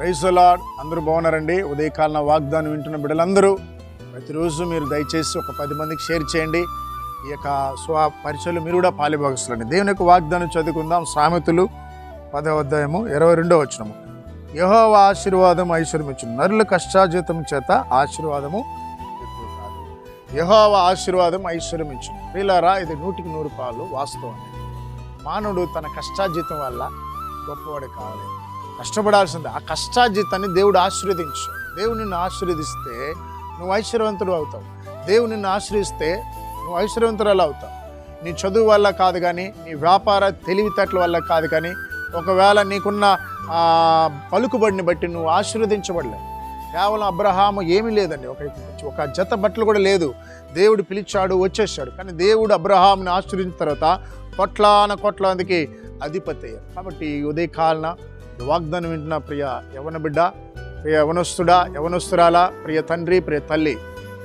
రైసలాడ్ అందరూ బాగున్నారండి. ఉదయకాలన వాగ్దానం వింటున్న బిడ్డలందరూ ప్రతిరోజు మీరు దయచేసి ఒక పది మందికి షేర్ చేయండి. ఈ యొక్క స్వ పరిచయలు మీరు కూడా పాలిభాగస్తులండి దేవుని యొక్క వాగ్దానం చదువుకుందాం. సామెతలు పదవ అధ్యాయము ఇరవై రెండో వచ్చినము యహోవ ఆశీర్వాదం ఐశ్వర్యమిచ్చు నరుల కష్టాజీతం చేత ఆశీర్వాదము ఎక్కువ కాదు యహోవ ఆశీర్వాదం ఐశ్వర్యమిచ్చు ప్రియులారా ఇది నూటికి నూరు పాలు వాస్తవం. మానవుడు తన కష్టాజీతం వల్ల గొప్పవాడు కావాలి కష్టపడాల్సిందే. ఆ కష్టార్జితాన్ని దేవుడు ఆశీర్వదించు. దేవుడు నిన్ను ఆశీర్వదిస్తే నువ్వు ఐశ్వర్యవంతుడు అవుతావు. దేవుడు నిన్ను ఆశ్రయిస్తే నువ్వు ఐశ్వర్యవంతురాలు అవుతావు. నీ చదువు వల్ల కాదు కానీ నీ వ్యాపార తెలివితేటల వల్ల కాదు కానీ ఒకవేళ నీకున్న పలుకుబడిని బట్టి నువ్వు ఆశీర్వదించబడలేవు. కేవలం అబ్రహాము ఏమీ లేదండి. ఒక ఒక జత బట్టలు కూడా లేదు. దేవుడు పిలిచాడు వచ్చేసాడు కానీ దేవుడు అబ్రహాముని ఆశ్రయించిన తర్వాత కొట్లాన కొట్లాందికి అధిపతి కాబట్టి ఉదయకాలన వాగ్దానం వింటున్న ప్రియ యవన బిడ్డ ప్రియ యవనస్తుడా యవనస్తురాలా ప్రియ తండ్రి ప్రియ తల్లి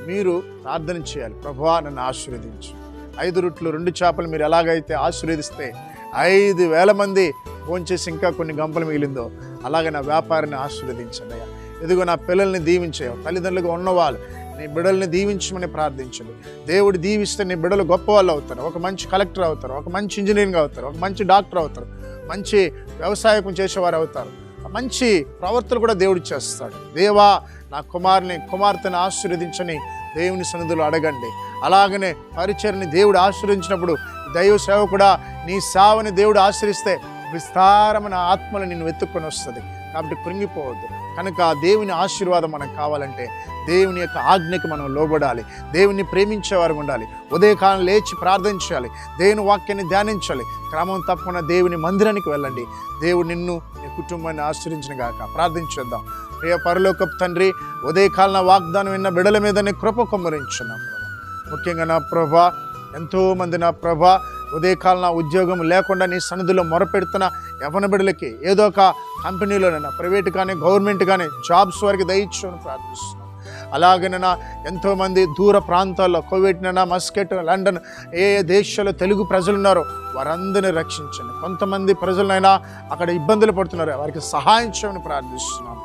మీరు ప్రార్థన చేయాలి. ప్రభువా నన్ను ఆశీర్వదించు. ఐదు రొట్లు రెండు చేపలు మీరు ఎలాగైతే ఆశీర్వదిస్తే ఐదు వేల మంది భోంచేసి ఇంకా కొన్ని గంపలు మిగిలిందో అలాగే నా వ్యాపారాన్ని ఆశీర్వదించండి అయ్యా. ఇదిగో నా పిల్లల్ని దీవించేయవు తల్లిదండ్రులుగా ఉన్నవాళ్ళు నీ బిడల్ని దీవించమని ప్రార్థించండి. దేవుడు దీవిస్తే నీ బిడ్డలు గొప్ప వాళ్ళు అవుతారు. ఒక మంచి కలెక్టర్ అవుతారు. ఒక మంచి ఇంజనీరింగ్ అవుతారు. ఒక మంచి డాక్టర్ అవుతారు. మంచి వ్యవసాయకం చేసేవారు అవుతారు. మంచి ప్రవర్తలు కూడా దేవుడు చేస్తాడు. దేవా నా కుమారుని కుమార్తెని ఆశీర్వదించని దేవుని సన్నిధులు అడగండి. అలాగనే పరిచయని దేవుడు ఆశీర్వదించినప్పుడు దైవ సేవ కూడా నీ సేవని దేవుడు ఆశ్రయిస్తే విస్తారమైన ఆత్మలు నిన్ను వెతుక్కొని వస్తుంది. కాబట్టి కృంగిపోవద్దు. కనుక దేవుని ఆశీర్వాదం మనకు కావాలంటే దేవుని యొక్క ఆజ్ఞకి మనం లోబడాలి. దేవుని ప్రేమించేవారు ఉండాలి. ఉదయకాలం లేచి ప్రార్థన చేయాలి. దేవుని వాక్యాన్ని ధ్యానించాలి. క్రమం తప్పకుండా దేవుని మందిరానికి వెళ్ళండి. దేవుడు నిన్ను నీ కుటుంబాన్ని ఆశ్రయించిన గాక ప్రార్థించేద్దాం ప్రియ పరలోకపు తండ్రి ఉదయకాలన వాగ్దానం విన్న బిడల మీద నీ కృప కుమ్మరించున్నాం. ముఖ్యంగా నా ప్రభ ఎంతోమంది నా ప్రభ ఉదయకాలం నా ఉద్యోగం లేకుండా నీ సన్నిధిలో మొరపెడుతున్న యవన బిడ్డలకి ఏదో ఒక కంపెనీలోనైనా ప్రైవేట్ కానీ గవర్నమెంట్ కానీ జాబ్స్ వారికి దయచేయని ప్రార్థిస్తున్నాను అలాగనైనా ఎంతోమంది దూర ప్రాంతాల్లో కోవిడ్నైనా మస్కెట్ లండన్ ఏ ఏ దేశాల్లో తెలుగు ప్రజలు ఉన్నారో వారందరిని రక్షించండి. కొంతమంది ప్రజలనైనా అక్కడ ఇబ్బందులు పడుతున్నారు. వారికి సహాయం చేయమని ప్రార్థిస్తున్నాం.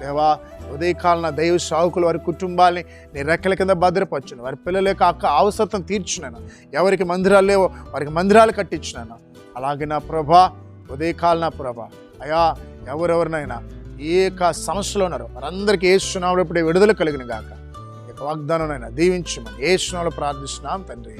దేవా ఉదయకాలన దైవ సావుకులు వారి కుటుంబాల్ని నీ రెక్కల కింద భద్రపరచును. వారి పిల్లల యొక్క అక్క అవసరం తీర్చున్నాను ఎవరికి మందిరాలు లేవో వారికి మందిరాలు కట్టించినాను. అలాగే నా ప్రభా ఉదయకాలన ప్రభా అయా ఎవరెవరినైనా ఏ యొక్క సమస్యలో ఉన్నారో. వారందరికీ ఏ సునాములు ఇప్పుడే విడుదల కలిగిన గాక వాగ్దానం యొక్క వాగ్దానం దీవించమని ఏ సునాలు ప్రార్థిస్తున్నాం తండ్రి.